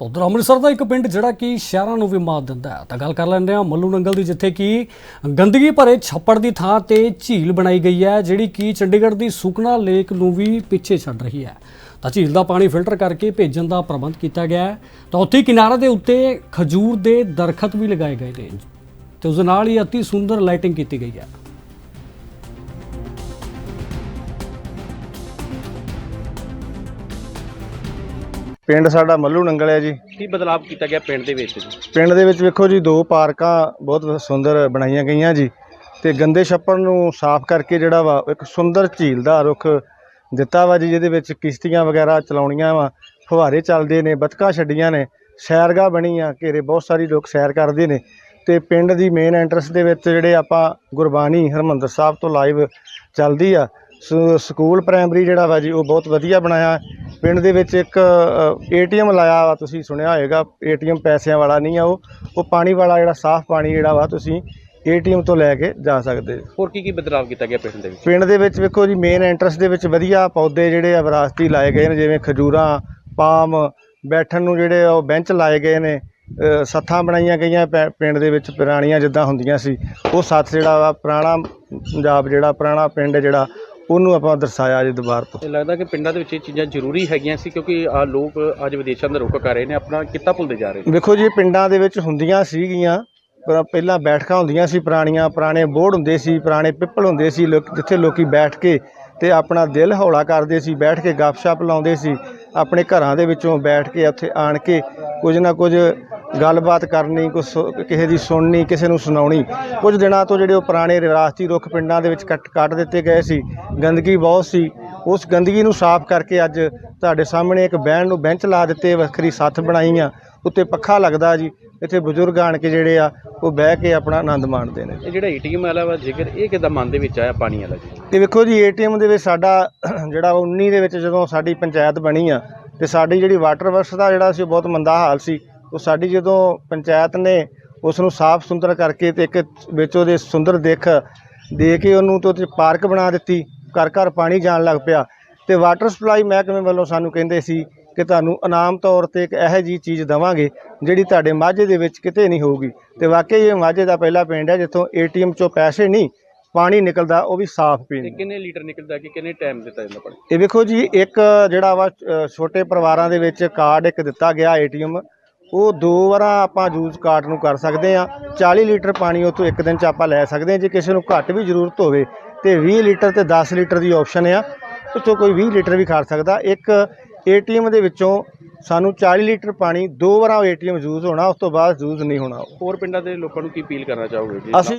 ਉਧਰ ਅੰਮ੍ਰਿਤਸਰ ਦਾ ਇੱਕ ਪਿੰਡ ਜਿਹੜਾ ਕਿ ਸ਼ਹਿਰਾਂ ਨੂੰ ਵੀ ਮਾਤ ਦਿੰਦਾ ਹੈ। ਤਾਂ ਗੱਲ ਕਰ ਲੈਂਦੇ ਹਾਂ ਮੱਲੂ ਨੰਗਲ ਦੀ, ਜਿੱਥੇ ਕਿ ਗੰਦਗੀ ਭਰੇ ਛੱਪੜ ਦੀ ਥਾਂ ਤੇ ਝੀਲ ਬਣਾਈ ਗਈ ਹੈ, ਜਿਹੜੀ ਕਿ ਚੰਡੀਗੜ੍ਹ ਦੀ ਸੁਖਨਾ ਲੇਕ ਨੂੰ ਵੀ ਪਿੱਛੇ ਛੱਡ ਰਹੀ ਹੈ। ਤਾਂ ਝੀਲ ਦਾ ਪਾਣੀ ਫਿਲਟਰ ਕਰਕੇ ਭੇਜਣ ਦਾ ਪ੍ਰਬੰਧ ਕੀਤਾ ਗਿਆ ਹੈ। ਤਾਂ ਉੱਥੇ ਹੀ ਕਿਨਾਰੇ ਦੇ ਉੱਤੇ ਖਜੂਰ ਦੇ ਦਰਖਤ ਵੀ ਲਗਾਏ ਗਏ ਨੇ ਤੇ ਉਸ ਦੇ ਨਾਲ ਹੀ ਅਤੀ ਸੁੰਦਰ ਲਾਈਟਿੰਗ ਕੀਤੀ ਗਈ ਹੈ। ਪਿੰਡ ਸਾਡਾ ਮੱਲੂ ਨੰਗਲ ਹੈ ਜੀ। ਕੀ ਬਦਲਾਅ ਕੀਤਾ ਗਿਆ ਪਿੰਡ ਦੇ ਵਿੱਚ ਜੀ? ਪਿੰਡ ਦੇ ਵਿੱਚ ਵੇਖੋ ਜੀ ਦੋ ਪਾਰਕਾਂ ਬਹੁਤ ਸੁੰਦਰ ਬਣਾਈਆਂ ਗਈਆਂ ਜੀ। ਤੇ ਗੰਦੇ ਛੱਪੜ ਨੂੰ ਸਾਫ਼ ਕਰਕੇ ਜਿਹੜਾ ਵਾ ਇੱਕ ਸੁੰਦਰ ਝੀਲ ਦਾ ਰੁੱਖ ਦਿੱਤਾ ਵਾ ਜੀ ਜਿਹਦੇ ਵਿੱਚ ਕਿਸ਼ਤੀਆਂ ਵਗੈਰਾ ਚਲਾਉਣੀਆਂ ਵਾ। ਫੁਹਾਰੇ ਚੱਲਦੇ ਨੇ ਬਤਕਾਂ ਛੱਡੀਆਂ ਨੇ ਸੈਰਗਾਹ ਬਣੀ ਆ ਘੇਰੇ ਬਹੁਤ ਸਾਰੀ ਲੋਕ ਸੈਰ ਕਰਦੇ ਨੇ। ਤੇ ਪਿੰਡ ਦੀ ਮੇਨ ਐਂਟਰੈਂਸ ਦੇ ਵਿੱਚ ਜਿਹੜੇ ਆਪਾਂ ਗੁਰਬਾਣੀ ਹਰਮੰਦਰ ਸਾਹਿਬ ਤੋਂ ਲਾਈਵ ਚੱਲਦੀ ਆ ਸਕੂਲ ਪ੍ਰਾਇਮਰੀ ਜਿਹੜਾ ਵਾ ਜੀ ਉਹ ਬਹੁਤ ਵਧੀਆ ਬਣਾਇਆ। ਪਿੰਡ ਦੇ ਵਿੱਚ ਇੱਕ ਏਟੀਐਮ ਲਾਇਆ ਵਾ ਤੁਸੀਂ ਸੁਣਿਆ ਹੋਵੇਗਾ ਏਟੀਐਮ ਪੈਸਿਆਂ ਵਾਲਾ ਨਹੀਂ ਆ ਉਹ। ਉਹ ਪਾਣੀ ਵਾਲਾ ਜਿਹੜਾ ਸਾਫ਼ ਪਾਣੀ ਜਿਹੜਾ ਵਾ ਤੁਸੀਂ ਏਟੀਐਮ ਤੋਂ ਲੈ ਕੇ ਜਾ ਸਕਦੇ। ਹੋਰ ਕੀ ਕੀ ਬਦਲਾਅ ਕੀਤਾ ਗਿਆ ਪਿੰਡ ਦੇ ਵਿੱਚ? ਪਿੰਡ ਦੇ ਵਿੱਚ ਵੇਖੋ ਜੀ ਮੇਨ ਐਂਟਰੈਂਸ ਦੇ ਵਿੱਚ ਵਧੀਆ ਪੌਦੇ ਜਿਹੜੇ ਆ ਵਿਰਾਸਤੀ ਲਾਏ ਗਏ ਨੇ ਜਿਵੇਂ ਖਜੂਰਾਂ ਪਾਮ ਬੈਠਣ ਨੂੰ ਜਿਹੜੇ ਉਹ ਬੈਂਚ ਲਾਏ ਗਏ ਨੇ। ਸੱਥਾਂ ਬਣਾਈਆਂ ਗਈਆਂ ਪਿੰਡ ਦੇ ਵਿੱਚ ਪੁਰਾਣੀਆਂ ਜਿੱਦਾਂ ਹੁੰਦੀਆਂ ਸੀ। ਉਹ ਸੱਥ ਜਿਹੜਾ ਵਾ ਪੁਰਾਣਾ ਪੰਜਾਬ ਜਿਹੜਾ ਪੁਰਾਣਾ ਪਿੰਡ ਜਿਹੜਾ ਉਹਨੂੰ ਆਪਾਂ ਦਰਸਾਇਆ ਜੀ ਦੁਬਾਰ ਤੋਂ। ਇਹ ਲੱਗਦਾ ਕਿ ਪਿੰਡਾਂ ਦੇ ਵਿੱਚ ਇਹ ਚੀਜ਼ਾਂ ਜ਼ਰੂਰੀ ਹੈਗੀਆਂ ਸੀ ਕਿਉਂਕਿ ਆ ਲੋਕ ਅੱਜ ਵਿਦੇਸ਼ਾਂ ਦਾ ਰੁਖ ਕਰ ਰਹੇ ਨੇ ਆਪਣਾ ਕਿੱਤਾ ਭੁੱਲਦੇ ਜਾ ਰਹੇ ਨੇ। ਵੇਖੋ ਜੀ ਪਿੰਡਾਂ ਦੇ ਵਿੱਚ ਹੁੰਦੀਆਂ ਸੀਗੀਆਂ ਪਰ ਪਹਿਲਾਂ ਬੈਠਕਾਂ ਹੁੰਦੀਆਂ ਸੀ ਪੁਰਾਣੀਆਂ ਪੁਰਾਣੇ ਬੋਰਡ ਹੁੰਦੇ ਸੀ ਪੁਰਾਣੇ ਪਿੱਪਲ ਹੁੰਦੇ ਸੀ ਲੋਕ ਜਿੱਥੇ ਲੋਕੀ ਬੈਠ ਕੇ ਤੇ ਆਪਣਾ ਦਿਲ ਹੌਲਾ ਕਰਦੇ ਸੀ ਬੈਠ ਕੇ ਗੱਪਸ਼ਪ ਲਾਉਂਦੇ ਸੀ ਆਪਣੇ ਘਰਾਂ ਦੇ ਵਿੱਚੋਂ ਬੈਠ ਕੇ ਉੱਥੇ ਆਣ ਕੇ ਕੁਝ ਨਾ ਕੁਝ ਗੱਲਬਾਤ ਕਰਨੀ ਕੁਝ ਕਿਸੇ ਦੀ ਸੁਣਨੀ ਕਿਸੇ ਨੂੰ ਸੁਣਾਉਣੀ। ਕੁਝ ਦਿਨਾਂ ਤੋਂ ਜਿਹੜੇ ਉਹ ਪੁਰਾਣੇ ਵਿਰਾਸਤੀ ਰੁੱਖ ਪਿੰਡਾਂ ਦੇ ਵਿੱਚ ਕੱਟ ਕੱਟ ਦਿੱਤੇ ਗਏ ਸੀ ਗੰਦਗੀ ਬਹੁਤ ਸੀ। ਉਸ ਗੰਦਗੀ ਨੂੰ ਸਾਫ਼ ਕਰਕੇ ਅੱਜ ਤੁਹਾਡੇ ਸਾਹਮਣੇ ਇੱਕ ਬਹਿਣ ਨੂੰ ਬੈਂਚ ਲਾ ਦਿੱਤੇ ਵੱਖਰੀ ਸੱਥ ਬਣਾਈਆਂ। ਉੱਤੇ ਪੱਖਾ ਲੱਗਦਾ ਜੀ। ਇੱਥੇ ਬਜ਼ੁਰਗ ਆਣ ਕੇ ਜਿਹੜੇ ਆ ਉਹ ਬਹਿ ਕੇ ਆਪਣਾ ਆਨੰਦ ਮਾਣਦੇ ਨੇ। ਇਹ ਜਿਹੜਾ ਏਟੀਐਮ ਵਾਲਾ ਵਾ ਜ਼ਿਕਰ ਇਹ ਕਿੱਦਾਂ ਮਨ ਦੇ ਵਿੱਚ ਆਇਆ ਪਾਣੀ ਵਾਲਾ ਜੀ? ਤੇ ਵੇਖੋ ਜੀ ਏਟੀਐਮ ਦੇ ਵਿੱਚ ਸਾਡਾ ਜਿਹੜਾ ਵਾ 19 ਦੇ ਵਿੱਚ ਜਦੋਂ ਸਾਡੀ ਪੰਚਾਇਤ ਬਣੀ ਆ ਤੇ ਸਾਡੀ ਜਿਹੜੀ ਵਾਟਰ ਵਰਕਸ ਦਾ ਜਿਹੜਾ ਸੀ ਬਹੁਤ ਮੰਦਾ ਹਾਲ ਸੀ। ਉਹ ਸਾਡੀ ਜਦੋਂ ਪੰਚਾਇਤ ਨੇ ਉਸ ਨੂੰ ਸਾਫ਼ ਸੁੰਦਰ ਕਰਕੇ ਤੇ ਇੱਕ ਵਿੱਚ ਉਹਦੇ ਸੁੰਦਰ ਦਿੱਖ ਦੇ ਕੇ ਉਹਨੂੰ ਤੇ ਉਹਦੇ ਪਾਰਕ ਬਣਾ ਦਿੱਤੀ ਘਰ ਘਰ ਪਾਣੀ ਜਾਣ ਲੱਗ ਪਿਆ। ਤੇ ਵਾਟਰ ਸਪਲਾਈ ਮਹਿਕਮੇ ਵੱਲੋਂ ਸਾਨੂੰ ਕਹਿੰਦੇ ਸੀ ਕਿ ਤੁਹਾਨੂੰ ਇਨਾਮ ਤੌਰ ਤੇ ਇੱਕ ਇਹੋ ਜਿਹੀ ਚੀਜ਼ ਦਵਾਂਗੇ ਜਿਹੜੀ ਤੁਹਾਡੇ ਮਾਝੇ ਦੇ ਵਿੱਚ ਕਿਤੇ ਨਹੀਂ ਹੋਊਗੀ। ਤੇ ਵਾਕਈ ਇਹ ਮਾਝੇ ਦਾ ਪਹਿਲਾ ਪਿੰਡ ਹੈ ਜਿੱਥੋਂ ਏਟੀਐਮ ਚੋਂ ਪੈਸੇ ਨਹੀਂ ਪਾਣੀ ਨਿਕਲਦਾ ਉਹ ਵੀ ਸਾਫ਼ ਪੀਣ। ਕਿੰਨੇ ਲੀਟਰ ਨਿਕਲਦਾ ਕਿ ਕਿੰਨੇ ਟਾਈਮ ਦਿੱਤਾ ਜਾਂਦਾ ਪਾਣੀ? ਇਹ ਵੇਖੋ ਜੀ ਇੱਕ ਜਿਹੜਾ ਵਾ ਛੋਟੇ ਪਰਿਵਾਰਾਂ ਦੇ ਵਿੱਚ ਕਾਰਡ ਇੱਕ ਦਿੱਤਾ ਗਿਆ ਏਟੀਐਮ ਉਹ ਦੋ ਵਾਰਾਂ ਆਪਾਂ ਯੂਜ਼ ਕਾਰਡ ਨੂੰ ਕਰ ਸਕਦੇ ਆ 40 ਲੀਟਰ ਪਾਣੀ ਉਹ ਤੋਂ ਇੱਕ ਦਿਨ ਚ ਆਪਾਂ ਲੈ ਸਕਦੇ ਆ ਜੇ ਕਿਸੇ ਨੂੰ ਘੱਟ ਵੀ ਜ਼ਰੂਰਤ ਹੋਵੇ ਤੇ 20 ਲੀਟਰ ਤੇ 10 ਲੀਟਰ ਦੀ ਆਪਸ਼ਨ ਆ। ਉੱਥੋਂ ਕੋਈ 20 ਲੀਟਰ ਵੀ ਖਾ ਸਕਦਾ। ਇੱਕ ਏਟੀਐਮ ਦੇ ਵਿੱਚੋਂ ਸਾਨੂੰ 40 ਲੀਟਰ ਪਾਣੀ ਦੋ ਵਾਰਾਂ ਏਟੀਐਮ ਯੂਜ਼ ਹੋਣਾ ਉਸ ਤੋਂ ਬਾਅਦ ਯੂਜ਼ ਨਹੀਂ ਹੋਣਾ। ਹੋਰ ਪਿੰਡਾਂ ਦੇ ਲੋਕਾਂ ਨੂੰ ਕੀ ਅਪੀਲ ਕਰਨਾ ਚਾਹੋਗੇ? ਜੀ ਅਸੀਂ